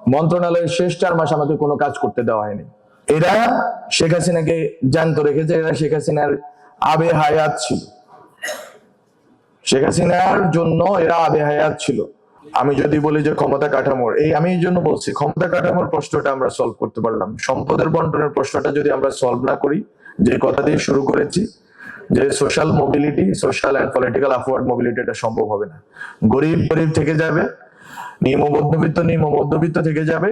মন্ত্রণালয়ের শেষ চার মাস আমাকে কোনো কাজ করতে দেওয়া হয়নি। এরা শেখ হাসিনাকে জ্যান্ত রেখেছে, এরা শেখ হাসিনার আবে হায়াত ছিল। শেখ হাসিনার জন্য এরা আবে হায়াত ছিল। আমি যদি বলি যে ক্ষমতা কাঠামোর, এই আমি এই জন্য বলছি, ক্ষমতা কাঠামোর প্রশ্নটা আমরা সলভ করতে পারলাম। সম্পদের বন্টনের প্রশ্নটা যদি আমরা সলভ না করি, যে কথা দিয়ে শুরু করেছি, যে social mobility social and political upward mobility এটা সম্ভব হবে না। গরিব গরিব থেকে যাবে নিম্ন মধ্যবিত্ত মধ্যবিত্ত থেকে যাবে।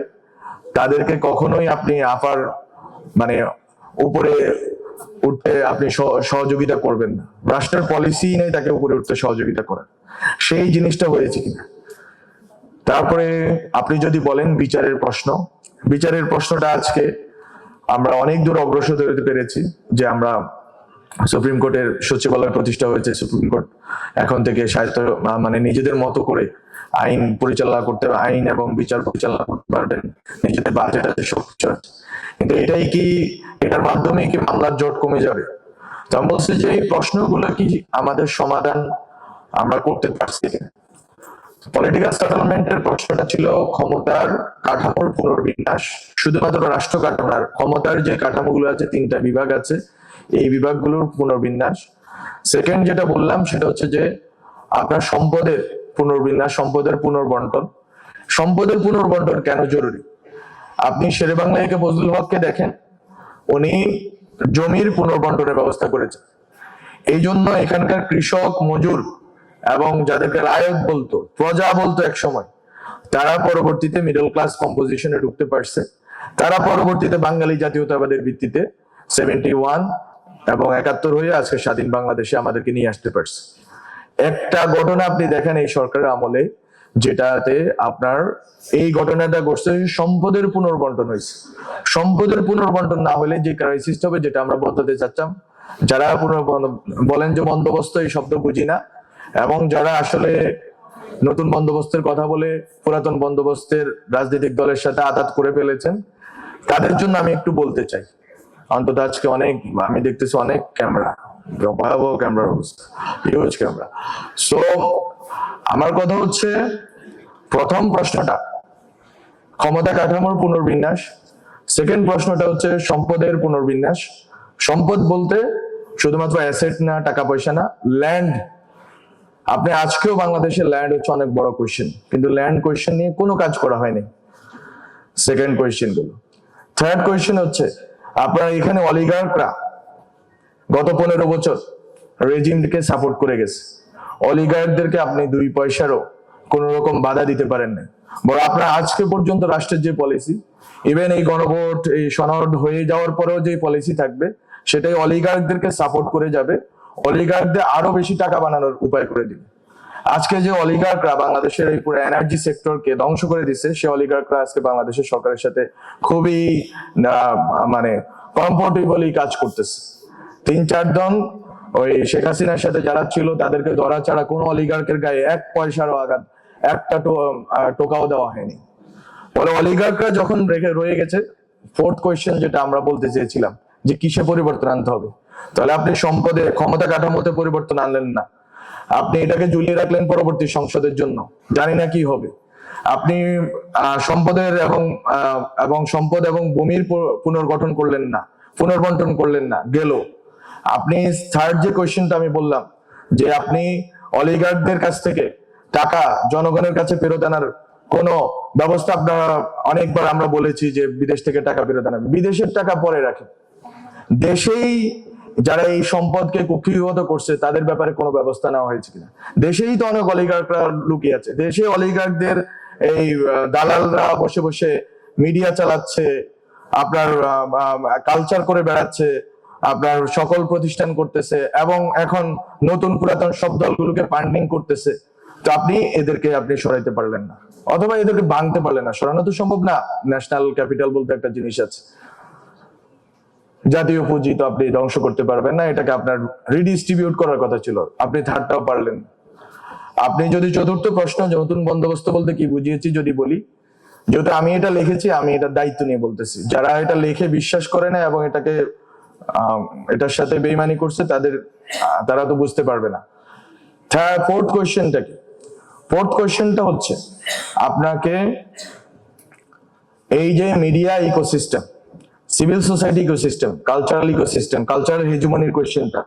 তাদেরকে কখনোই আপনি আপার মানে উপরে উঠতে আপনি সহযোগিতা করবেন না। রাষ্ট্রের পলিসি নেই তাকে উপরে উঠতে সহযোগিতা করার। সেই জিনিসটা হয়েছে কিনা? তারপরে আপনি যদি বলেন বিচারের প্রশ্ন, বিচারের প্রশ্নটা আজকে আমরা অনেক দূর অগ্রসর হতে পেরেছি যে আমরা সুপ্রিম কোর্টের সচিবালয় প্রতিষ্ঠা হয়েছে, সুপ্রিম কোর্ট এখন থেকে সাহিত্য মানে নিজেদের মতো করে আইন পরিচালনা করতে আইন এবং বিচার পরিচালনা করতে পারবেন, নিজেদের বাজেট আছে সবকিছু আছে। কিন্তু এটাই কি, এটার মাধ্যমে কি মামলার জট কমে যাবে? তো আমি বলছি যে এই প্রশ্নগুলো কি আমাদের সমাধান আমরা করতে পারছি? পলিটিক্যাল সেটেলমেন্টের প্রশ্নটা ছিল ক্ষমতার কাঠামোর পুনর্বিন্যাস। শুধুমাত্র রাষ্ট্র কাঠামোর ক্ষমতার যে কাঠামোগুলো আছে, তিনটা বিভাগ আছে এই বিভাগগুলোর পুনর্বিন্যাস। সেকেন্ড যেটা বললাম, সেটা হচ্ছে যে আপনার সম্পদের পুনর্বিন্যাস, সম্পদের পুনর্বন্টন। সম্পদের পুনর্বন্টন কেন জরুরি? আপনি শেরে বাংলাকে ফজলুল হককে দেখেন, উনি জমির পুনর্বন্টনের ব্যবস্থা করেছেন। এই জন্য এখানকার কৃষক মজুর এবং যাদেরকে রায়ত বলতো, প্রজা বলতো এক সময়, তারা পরবর্তীতে মিডল ক্লাস কম্পোজিশনে ঢুকতে পারছে। তারা পরবর্তীতে বাঙালি জাতীয়তাবাদের ভিত্তিতে সেভেন্টি ওয়ান এবং একাত্তর হয়ে আজকে স্বাধীন বাংলাদেশে আমাদেরকে নিয়ে আসতে পারছে। একটা ঘটনা আপনি দেখেন এই সরকারের আমলে, যেটাতে আপনার এই ঘটনাটা ঘটছে, সম্পদের পুনর্বন্টন হয়েছে। সম্পদের পুনর্বন্টন না হলে যে ক্রাইসিস হবে, যেটা আমরা বলতে চাচ্ছিলাম, যারা বলেন যে বন্দোবস্ত, এই শব্দ বুঝি না, এবং যারা আসলে নতুন বন্দোবস্তের কথা বলে পুরাতন বন্দোবস্তের রাজনৈতিক দলের সাথে আঘাত করে ফেলেছেন, তাদের জন্য আমি একটু বলতে চাই। অন্তত আজকে অনেক, আমি দেখতেছি অনেক ক্যামেরা ভয়াবহ ক্যামেরার অবস্থা হিউজ ক্যামেরা। সো আমার কথা হচ্ছে, প্রথম প্রশ্নটা, ক্ষমতা কাঠামোর পুনর্বিন্যাস। সেকেন্ড প্রশ্নটা হচ্ছে, সম্পদের পুনর্বিন্যাস। সম্পদ বলতে শুধুমাত্র অ্যাসেট না টাকা পয়সা না ল্যান্ড আপনি আজকেও বাংলাদেশের ল্যান্ড হচ্ছে অনেক বড় কোয়েশ্চেন কিন্তু ল্যান্ড কোয়েশ্চেন নিয়ে কোনো কাজ করা হয়নি। সেকেন্ড কোয়েশ্চেনগুলো। থার্ড কোয়েশ্চেন হচ্ছে আপনার এখানে অলিগার্করা গত পনেরো বছর রেজিমকে সাপোর্ট করে গেছে। অলিগার্কদেরকে আপনি দুই পয়সারও কোন রকম বাধা দিতে পারেন না বড় আপনার আজকে পর্যন্ত রাষ্ট্রের যে পলিসি ইভেন এই গণভোট, এই সনদ হয়ে যাওয়ার পরেও যে পলিসি থাকবে, সেটাই অলিগার্কদেরকে সাপোর্ট করে যাবে। অলিগার্কদের আরও বেশি টাকা বানানোর উপায় করে দিবে। আজকে যে অলিগার্করা বাংলাদেশের এই পুরো এনার্জি সেক্টরকে ধ্বংস করে দিচ্ছে সে অলিগার্করা আজকে বাংলাদেশের সরকারের সাথে খুবই মানে কমফোর্টেবলি কাজ করতেছে। তিন চারজন ওই শেখ হাসিনার সাথে যারা ছিল, তাদেরকে ধরা ছাড়া কোনো অলিগার্কের গায়ে এক পয়সারও আঘাত, একটা টোকাও দেওয়া হয়নি। ফলে অলিগার্করা যখন রেখে রয়ে গেছে ফোর্থ কোয়েশ্চেন যেটা আমরা বলতে চেয়েছিলাম, যে কিসে পরিবর্তন আনতে হবে? তাহলে আপনি সম্পদে ক্ষমতা কাঠামোতে পরিবর্তন আনলেন না। আপনি এটাকে ঝুলিয়ে রাখলেন পরবর্তী সংসদের জন্য। জানি না কি হবে। আপনি সম্পদের এবং এবং সম্পদ এবং ভূমির পুনর্গঠন করলেন না। পুনর্বন্টন করলেন না। গেল। আপনি থার্ড যে কোয়েশ্চেনটা আমি বললাম, যে আপনি অলিগার্ডদের কাছ থেকে টাকা জনগণের কাছে ফেরত আনার কোন ব্যবস্থা আপনারা অনেকবার আমরা বলেছি যে বিদেশ থেকে টাকা ফেরত আনাবে বিদেশের টাকা পরে রাখে দেশেই যারা এই সম্পদকে কুক্ষিগত করছে, তাদের ব্যাপারে কোনো ব্যবস্থা নেওয়া হয়েছে কিনা? দেশেই তো অনেক অলিগার্করা লুকিয়ে আছে। দেশে অলিগার্কদের এই দালালরা বসে বসে মিডিয়া চালাচ্ছে, আপনার কালচার করে বেড়াচ্ছে, আপনার সকল প্রতিষ্ঠান করতেছে, এবং এখন নতুন পুরাতন সব দলগুলোকে ফান্ডিং করতেছে। তো আপনি এদেরকে, আপনি সরাইতে পারলেন না। অথবা এদেরকে ভাঙতে পারলেন না। সরানো তো সম্ভব না। ন্যাশনাল ক্যাপিটাল বলতে একটা জিনিস আছে। জাতীয় পুঁজি তো আপনি ধ্বংস করতে পারবেন না, এটাকে আপনার রিডিস্ট্রিবিউট করার কথা ছিল। আপনি থার্ডটাও পারলেন। আপনি যদি চতুর্থ প্রশ্ন নতুন বন্দোবস্ত বলতে কি বুঝিয়েছি যদি বলি, যেহেতু আমি এটা লিখেছি, আমি এটার দায়িত্ব নিয়ে বলতেছি। যারা এটা লিখে বিশ্বাস করে না এবং এটাকে এটার সাথে বেইমানি করছে, তাদের তারা তো বুঝতে পারবে না। ফোর্থ কোয়েশ্চেনটা কি? ফোর্থ কোয়েশ্চেনটা হচ্ছে, আপনাকে এই যে media ecosystem civil society ecosystem cultural ecosystem cultural হেজুমনির কোয়েশ্চেনটা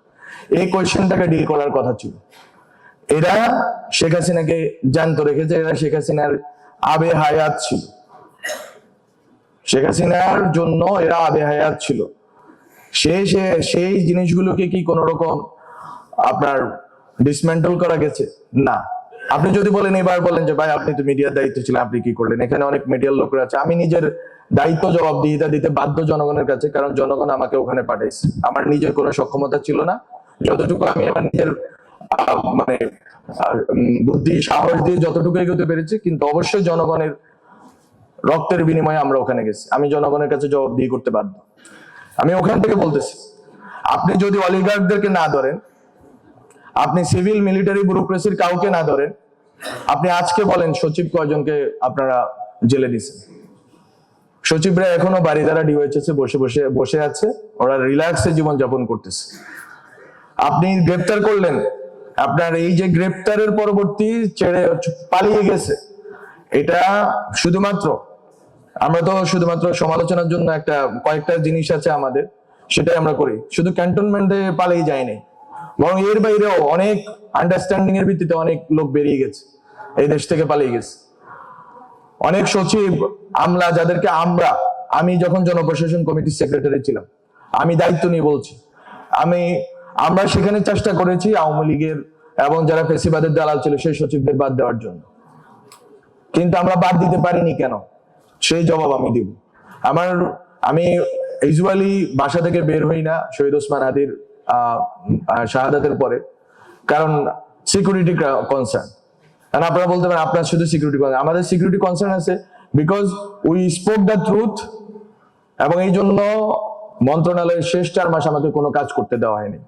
এই কোয়েশ্চেনটাকে ডিল করার কথা ছিল। এরা শেখ হাসিনাকে জ্যান্ত রেখেছে, এরা শেখ হাসিনার আবে হায়াত ছিল। শেখ হাসিনার জন্য এরা আবে হায়াত ছিল। সে সে, সেই জিনিসগুলোকে কি কোন রকম আপনার ডিসমেন্টল করা গেছে? না। আপনি যদি বলেন এবার বলেন যে, ভাই, আপনি তো মিডিয়ার দায়িত্ব ছিলেন, আপনি কি করলেন? এখানে অনেক মিডিয়ার লোকরা আছে। আমি নিজের দায়িত্ব জবাবদিহিতা দিতে বাধ্য জনগণের কাছে, কারণ জনগণ আমাকে ওখানে পাঠাইছে। আমার নিজের কোনো সক্ষমতা ছিল না। যতটুকু আমি আমার নিজের মানে বুদ্ধি, সাহস দিয়ে যতটুকু এগোতে পেরেছি, কিন্তু অবশ্যই জনগণের রক্তের বিনিময়ে আমরা ওখানে গেছি। আমি জনগণের কাছে জবাবদিহি করতে বাধ্য। আমি ওখান থেকে বলতেছি, আপনি যদি অলিগার্কদেরকে না ধরেন আপনি সিভিল মিলিটারি ব্যুরোক্রেসির কাউকে না ধরেন, আপনি আজকে বলেন সচিব কয়জনকে আপনারা জেলে দিছেন সচিবরা এখনও বাড়ি দ্বারা এ বসে বসে বসে আছে, ওরা রিল্যাক্সে জীবন যাপন করতেছে। আপনি গ্রেপ্তার করলেন, আপনার এই যে গ্রেপ্তারের পরবর্তী ছেড়ে পালিয়ে গেছে, এটা শুধুমাত্র, আমরা তো শুধুমাত্র সমালোচনার জন্য একটা কয়েকটা জিনিস আছে আমাদের, সেটাই আমরা করি। শুধু ক্যান্টনমেন্টে পালিয়ে যায়নি বরং এর বাইরেও অনেক আন্ডারস্ট্যান্ডিং এর ভিত্তিতে অনেক লোক বেরিয়ে গেছে, এই দেশ থেকে পালিয়ে গেছে। অনেক সচিব, আমলা, যাদেরকে আমরা, আমি যখন জনপ্রশাসন কমিটির সেক্রেটারি ছিলাম, আমি দায়িত্ব নিয়ে বলছি, আমি, আমরা সেখানে চেষ্টা করেছি আওয়ামী লীগের এবং যারা ফেসিবাদের দালাল ছিল সেই সচিবদের বাদ দেওয়ার জন্য। কিন্তু আমরা বাদ দিতে পারিনি কেন? সেই জবাব আমি দিব। আমার, আমি ইউজুয়ালি বাসা থেকে বের হই না, শহীদ ওসমান আদির শাহাদাতের পরে। কারণ সিকিউরিটি কনসার্ন কারণ আপনারা বলতে পারেন, আপনার শুধু সিকিউরিটি কনসার্ন আমাদের সিকিউরিটি কনসার্ন আছে because we spoke the truth এবং এই জন্য মন্ত্রণালয়ের শেষ চার মাস আমাকে কোনো কাজ করতে দেওয়া হয়নি।